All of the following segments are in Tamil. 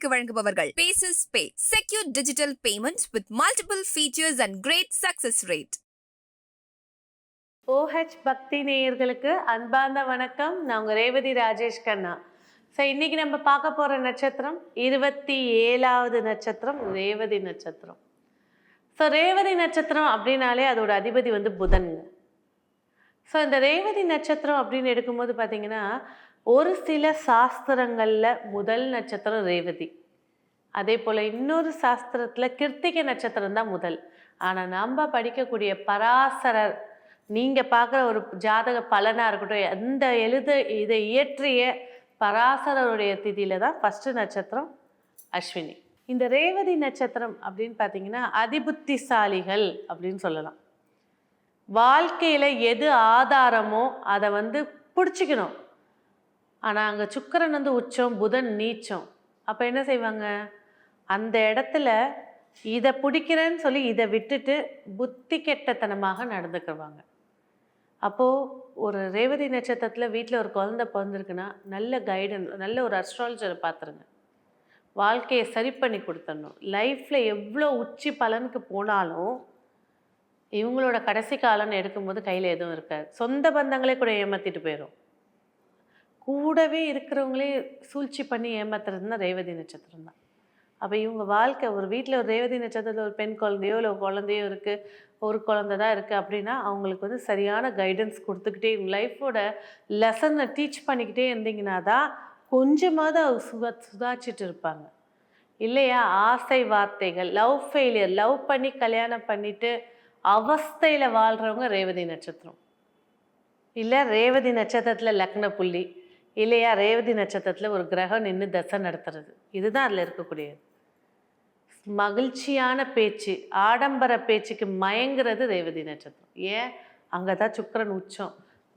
உங்களுக்கு வழங்குபவர்கள். Bases pay secure digital payment with multiple features and great success rate OH பக்தி நேயர்களுக்கு அன்பார்ந்த வணக்கம் நான் உங்கள் ரேவதி ராஜேஷ் கண்ணா ஸோ இன்றைக்கி நம்ம பார்க்க போகிற நட்சத்திரம் இருபத்தி ஏழாவது நட்சத்திரம் ரேவதி நட்சத்திரம். ஸோ ரேவதி நட்சத்திரம் அப்படின்னாலே அதோட அதிபதி வந்து புதன். ஸோ இந்த ரேவதி நட்சத்திரம் அப்படின்னு எடுக்கும்போது பார்த்தீங்கன்னா ஒரு சில சாஸ்திரங்களில் முதல் நட்சத்திரம் ரேவதி. அதே போல் இன்னொரு சாஸ்திரத்தில் கிருத்திகை நட்சத்திரம் தான் முதல். ஆனால் நம்ம படிக்கக்கூடிய பராசரர் நீங்கள் பார்க்குற ஒரு ஜாதக பலனாக இருக்கட்டும் அந்த எழுத இதை இயற்றிய பராசரருடைய திதியில தான் ஃபஸ்ட்டு நட்சத்திரம் அஸ்வினி. இந்த ரேவதி நட்சத்திரம் அப்படின்னு பார்த்தீங்கன்னா அதிபுத்திசாலிகள் அப்படின்னு சொல்லலாம். வாழ்க்கையில் எது ஆதாரமோ அதை வந்து பிடிச்சிக்கணும். ஆனால் அங்கே சுக்கிரன் வந்து உச்சம் புதன் நீச்சம். அப்போ என்ன செய்வாங்க? அந்த இடத்துல இதை பிடிக்கிறேன்னு சொல்லி இதை விட்டுட்டு புத்தி கெட்டத்தனமாக நடந்துக்குவாங்க. அப்போது ஒரு ரேவதி நட்சத்திரத்தில் வீட்டில் ஒரு குழந்த பிறந்திருக்குன்னா நல்ல கைடன் நல்ல ஒரு அஸ்ட்ராலஜரை பார்த்துருங்க வாழ்க்கையை சரி பண்ணி கொடுத்துடணும். லைஃப்பில் எவ்வளோ உச்சி பலனுக்கு போனாலும் இவங்களோட கடைசி காலம்னு எடுக்கும்போது கையில் எதுவும் இருக்காது. சொந்த பந்தங்களே கூட ஏமாற்றிட்டு போயிடும் கூடவே இருக்கிறவங்களே சூழ்ச்சி பண்ணி ஏமாத்துறதுன்னா ரேவதி நட்சத்திரம் தான். அப்போ இவங்க வாழ்க்கை ஒரு வீட்டில் ஒரு ரேவதி நட்சத்திரத்தில் ஒரு பெண் குழந்தையோ இல்லை குழந்தையோ இருக்குது ஒரு குழந்த தான் இருக்குது அப்படின்னா அவங்களுக்கு வந்து சரியான கைடன்ஸ் கொடுத்துக்கிட்டே லைஃபோட லெசனை டீச் பண்ணிக்கிட்டே இருந்தீங்கன்னா தான் கொஞ்சமாவது அவங்க சுகா சுதாச்சிட்டு இருப்பாங்க. இல்லையா? ஆசை வார்த்தைகள் லவ் ஃபெயிலியர் லவ் பண்ணி கல்யாணம் பண்ணிவிட்டு அவஸ்தையில் வாழ்கிறவங்க ரேவதி நட்சத்திரம். இல்லை ரேவதி நட்சத்திரத்தில் லக்ன புள்ளி. இல்லையா ரேவதி நட்சத்திரத்தில் ஒரு கிரகம் நின்று தசை நடத்துறது. இதுதான் அதில் இருக்கக்கூடியது. மகிழ்ச்சியான பேச்சு ஆடம்பர பேச்சுக்கு மயங்கிறது ரேவதி நட்சத்திரம். ஏன்? அங்கே தான் சுக்கரன் உச்சம்.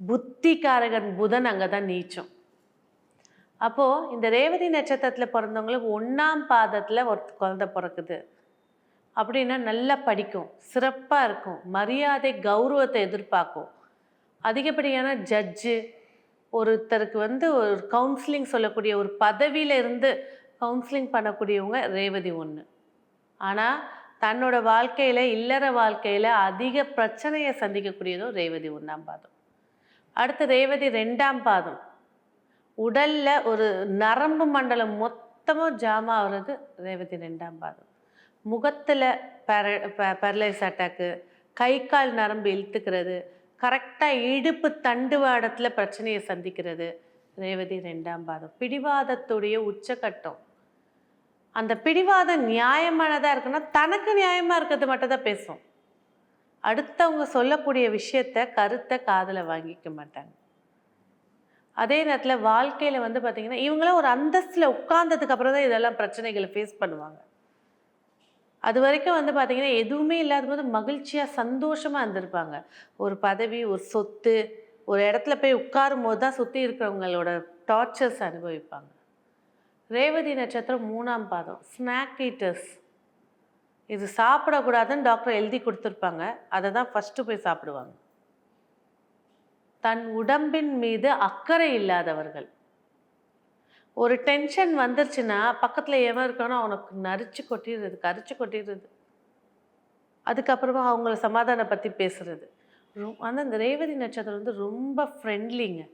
புத்திகாரகன் புதன் அங்கே தான் நீச்சம். அப்போது இந்த ரேவதி நட்சத்திரத்தில் பிறந்தவங்களுக்கு ஒன்றாம் பாதத்தில் ஒரு குழந்தை பிறக்குது. அப்படின்னா நல்லா படிக்கும் சிறப்பாக இருக்கும் மரியாதை கௌரவத்தை எதிர்பார்க்கும். அதிகப்படியான ஜட்ஜு ஒருத்தருக்கு வந்து ஒரு கவுன்சிலிங் சொல்லக்கூடிய ஒரு பதவியில இருந்து கவுன்சிலிங் பண்ணக்கூடியவங்க ரேவதி ஒன்று ஆனால் தன்னோட வாழ்க்கையில் இல்லற வாழ்க்கையில் அதிக பிரச்சனையை சந்திக்கக்கூடியதும் ரேவதி ஒன்றாம் பாதம். அடுத்து ரேவதி ரெண்டாம் பாதம். உடலில் ஒரு நரம்பு மண்டலம் மொத்தமும் ஜாம் ஆகுறது ரேவதி ரெண்டாம் பாதம். முகத்தில் பேர பேரலைஸ் அட்டாக்கு கை கால் நரம்பு இழுத்துக்கிறது கரெக்டாக இடுப்பு தண்டுவாடத்தில் பிரச்சனையை சந்திக்கிறது. ரேவதி ரெண்டாம் பாதம். பிடிவாதத்துடைய உச்சக்கட்டம். அந்த பிடிவாதம் நியாயமானதாக இருக்குன்னா தனக்கு நியாயமாக இருக்கிறது மட்டும் தான் பேசும். அடுத்தவங்க சொல்லக்கூடிய விஷயத்த கருத்தை காதில் வாங்கிக்க மாட்டாங்க. அதே நேரத்தில் வாழ்க்கையில் வந்து பார்த்திங்கன்னா இவங்களாம் ஒரு அந்தஸ்தில் உட்கார்ந்ததுக்கு அப்புறம் தான் இதெல்லாம் பிரச்சனைகளை ஃபேஸ் பண்ணுவாங்க. அது வரைக்கும் வந்து பார்த்திங்கன்னா எதுவுமே இல்லாத போது மகிழ்ச்சியாக சந்தோஷமாக இருந்திருப்பாங்க. ஒரு பதவி ஒரு சொத்து ஒரு இடத்துல போய் உட்காரும் போது தான் சுற்றி இருக்கிறவங்களோட டார்ச்சர்ஸ் அனுபவிப்பாங்க. ரேவதி நட்சத்திரம் மூணாம் பாதம் ஸ்நாக் ஈட்டர்ஸ் இது சாப்பிடக்கூடாதுன்னு டாக்டர் எழுதி கொடுத்துருப்பாங்க. அதை தான் ஃபஸ்ட்டு போய் சாப்பிடுவாங்க. தன் உடம்பின் மீது அக்கறை இல்லாதவர்கள். ஒரு டென்ஷன் வந்துருச்சுன்னா பக்கத்தில் எவன் இருக்கானோ அவனுக்கு நரிச்சு கொட்டிடுறது கரிச்சு கொட்டிடுறது. அதுக்கப்புறமா அவங்கள சமாதானம் பற்றி பேசுறது. ரொ- ஆனால் இந்த ரேவதி நட்சத்திரம் வந்து ரொம்ப ஃப்ரெண்ட்லிங்க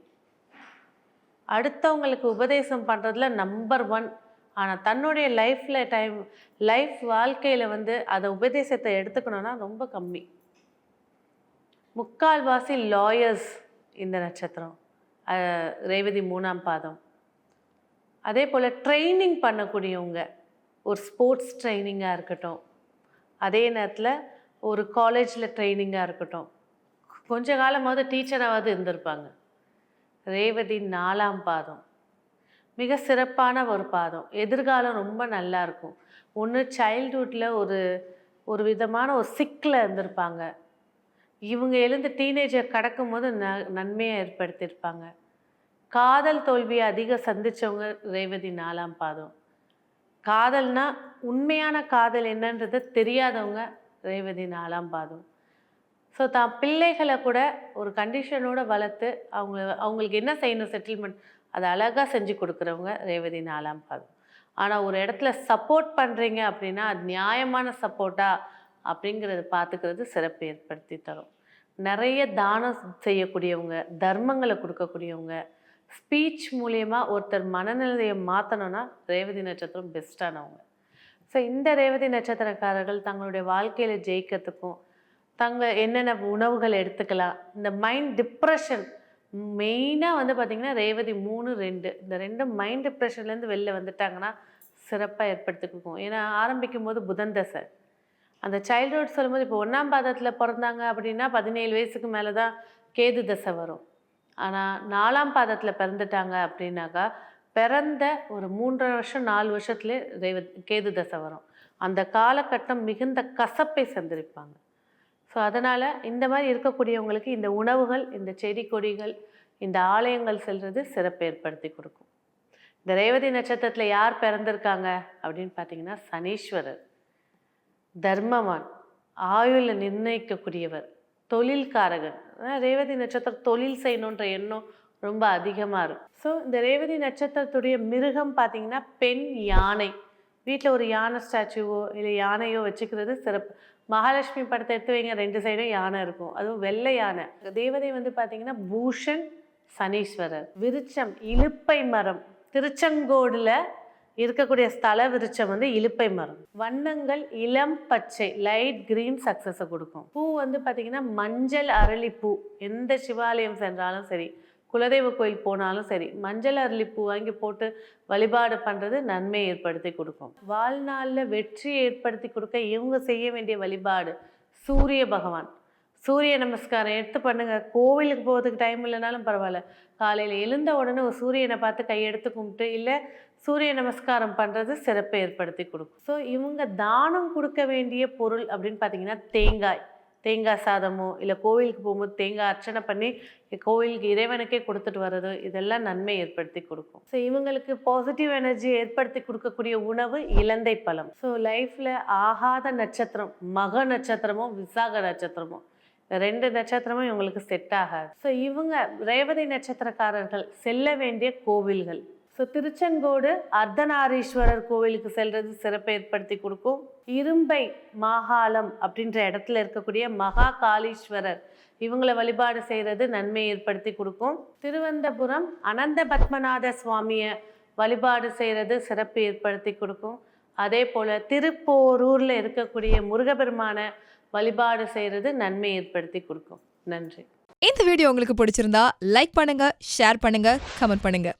அடுத்தவங்களுக்கு உபதேசம் பண்ணுறதுல நம்பர் ஒன் ஆனால் தன்னுடைய லைஃப்பில் டைம் லைஃப் வாழ்க்கையில் வந்து அதை உபதேசத்தை எடுத்துக்கணும்னா ரொம்ப கம்மி. முக்கால்வாசி லாயர்ஸ் இந்த நட்சத்திரம். ரேவதி மூணாம் பாதம். அதே போல் ட்ரைனிங் பண்ணக்கூடியவங்க ஒரு ஸ்போர்ட்ஸ் ட்ரைனிங்காக இருக்கட்டும் அதே நேரத்தில் ஒரு காலேஜில் ட்ரைனிங்காக இருக்கட்டும் கொஞ்ச காலமாவது டீச்சராவது இருந்திருப்பாங்க. ரேவதி நாலாம் பாதம். மிக சிறப்பான ஒரு பாதம். எதிர்காலம் ரொம்ப நல்லா இருக்கும். ஒன்று சைல்ட்ஹுட்டில் ஒரு ஒரு விதமான ஒரு சிக்கில் இருந்திருப்பாங்க. இவங்க எழுந்து டீனேஜர் கடக்கும்போது ந நன்மையை ஏற்படுத்தியிருப்பாங்க. காதல் தோல்வியை அதிக சந்திச்சவங்க ரேவதி நாலாம் பாதம். காதல்னா உண்மையான காதல் என்னன்றது தெரியாதவங்க ரேவதி நாலாம் பாதம். ஸோ தான் பிள்ளைகளை கூட ஒரு கண்டிஷனோட வளர்த்து அவங்க அவங்களுக்கு என்ன செய்யணும் செட்டில்மெண்ட் அதை அழகாக செஞ்சு கொடுக்குறவங்க ரேவதி நாலாம் பாதம். ஆனால் ஒரு இடத்துல சப்போர்ட் பண்ணுறீங்க அப்படின்னா அது நியாயமான சப்போர்ட்டா அப்படிங்கிறத பார்த்துக்கிறது சிறப்பு ஏற்படுத்தி தரும். நிறைய தானம் செய்யக்கூடியவங்க தர்மங்களை கொடுக்கக்கூடியவங்க ஸ்பீச் மூலயமா ஒருத்தர் மனநிலையை மாற்றணும்னா ரேவதி நட்சத்திரம் பெஸ்ட்டானவங்க ஸோ இந்த ரேவதி நட்சத்திரக்காரர்கள் தங்களுடைய வாழ்க்கையில் ஜெயிக்கிறதுக்கும் தங்க என்னென்ன உணவுகள் எடுத்துக்கலாம் இந்த மைண்ட் டிப்ரெஷன் மெயினாக வந்து பார்த்திங்கன்னா ரேவதி மூணு ரெண்டு. இந்த ரெண்டு மைண்ட் டிப்ரெஷன்லேருந்து வெளில வந்துட்டாங்கன்னா சிறப்பாக ஏற்படுத்திக்கும் ஏன்னா ஆரம்பிக்கும் போது புதன் தசை. அந்த சைல்டுஹுட் சொல்லும்போது இப்போ ஒன்றாம் பாதத்தில் பிறந்தாங்க அப்படின்னா பதினேழு வயசுக்கு மேலே தான் கேது தசை வரும். ஆனால் நாலாம் பாதத்தில் பிறந்துட்டாங்க அப்படின்னாக்கா பிறந்த ஒரு மூன்றரை வருஷம் நாலு வருஷத்துலேயே தெய்வ கேது தசை வரும். அந்த காலகட்டம் மிகுந்த கசப்பை சந்திருப்பாங்க. ஸோ அதனால் இந்த மாதிரி இருக்கக்கூடியவங்களுக்கு இந்த உணவுகள் இந்த செடி கொடிகள் இந்த ஆலயங்கள் செல்வது சிறப்பு ஏற்படுத்தி கொடுக்கும். இந்த ரேவதி நட்சத்திரத்தில் யார் பிறந்திருக்காங்க அப்படின்னு பார்த்தீங்கன்னா சனீஸ்வரர். தர்மவான். ஆயுளை நிர்ணயிக்கக்கூடியவர். தொழில்காரகன் ரேவதி நட்சத்திரம் தொழில் செய்யணுன்ற எண்ணம் ரொம்ப அதிகமாக இருக்கும். ஸோ இந்த ரேவதி நட்சத்திரத்துடைய மிருகம் பார்த்தீங்கன்னா பெண் யானை. வீட்டில் ஒரு யானை ஸ்டாச்சுவோ இல்லை யானையோ வச்சுக்கிறது சிறப்பு. மகாலட்சுமி படத்தை எடுத்து வைங்க ரெண்டு சைடும் யானை இருக்கும். அதுவும் வெள்ளை யானை. தேவதை வந்து பார்த்தீங்கன்னா பூஷன் சனீஸ்வரர். விருச்சம் இலுப்பை மரம். திருச்செங்கோடில் இருக்கக்கூடிய ஸ்தல விருட்சம் வந்து இலுப்பை மரம். வண்ணங்கள் இளம் பச்சை லைட் கிரீன் சக்ஸஸை கொடுக்கும். பூ வந்து பார்த்தீங்கன்னா மஞ்சள் அரளிப்பூ எந்த சிவாலயம் சென்றாலும் சரி குலதெய்வ கோயில் போனாலும் சரி மஞ்சள் அரளிப்பூ வாங்கி போட்டு வழிபாடு பண்ணுறது நன்மை ஏற்படுத்தி கொடுக்கும். வாழ்நாளில் வெற்றி ஏற்படுத்தி கொடுக்க இவங்க செய்ய வேண்டிய வழிபாடு சூரிய பகவான். சூரிய நமஸ்காரம் எடுத்து பண்ணுங்க. கோவிலுக்கு போகிறதுக்கு டைம் இல்லைனாலும் பரவாயில்ல. காலையில் எழுந்த உடனே ஒரு சூரியனை பார்த்து கையெடுத்து கும்பிட்டு இல்லை சூரிய நமஸ்காரம் பண்ணுறது சிறப்பை ஏற்படுத்தி கொடுக்கும். ஸோ இவங்க தானம் கொடுக்க வேண்டிய பொருள் அப்படின்னு பார்த்தீங்கன்னா தேங்காய். தேங்காய் சாதமோ இல்லை கோவிலுக்கு போகும்போது தேங்காய் அர்ச்சனை பண்ணி கோவிலுக்கு இறைவனுக்கே கொடுத்துட்டு வர்றது இதெல்லாம் நன்மை ஏற்படுத்தி கொடுக்கும். ஸோ இவங்களுக்கு பாசிட்டிவ் எனர்ஜி ஏற்படுத்தி கொடுக்கக்கூடிய உணவு இலந்தை பழம். ஸோ லைஃப்பில் ஆகாத நட்சத்திரம் மக நட்சத்திரமும் விசாக நட்சத்திரமும் ரெண்டு நட்சத்திரமும் இவங்களுக்கு செட் ஆகாது. ஸோ இவங்க ரேவதி நட்சத்திரக்காரர்கள் செல்ல வேண்டிய கோவில்கள். ஸோ திருச்செங்கோடு அர்த்தநாரீஸ்வரர் கோவிலுக்கு செல்றது சிறப்பை ஏற்படுத்தி கொடுக்கும். இரும்பை மாகாளம் அப்படின்ற இடத்துல இருக்கக்கூடிய மகா காளீஸ்வரர் இவங்களை வழிபாடு செய்கிறது நன்மை ஏற்படுத்தி கொடுக்கும். திருவந்தபுரம் அனந்த பத்மநாத சுவாமியை வழிபாடு செய்கிறது சிறப்பு ஏற்படுத்தி கொடுக்கும். அதே போல் திருப்போரூரில் இருக்கக்கூடிய முருகபெருமான வழிபாடு செய்கிறது நன்மை ஏற்படுத்தி கொடுக்கும். நன்றி. இந்த வீடியோ உங்களுக்கு பிடிச்சிருந்தா லைக் பண்ணுங்க ஷேர் பண்ணுங்க கமெண்ட் பண்ணுங்க.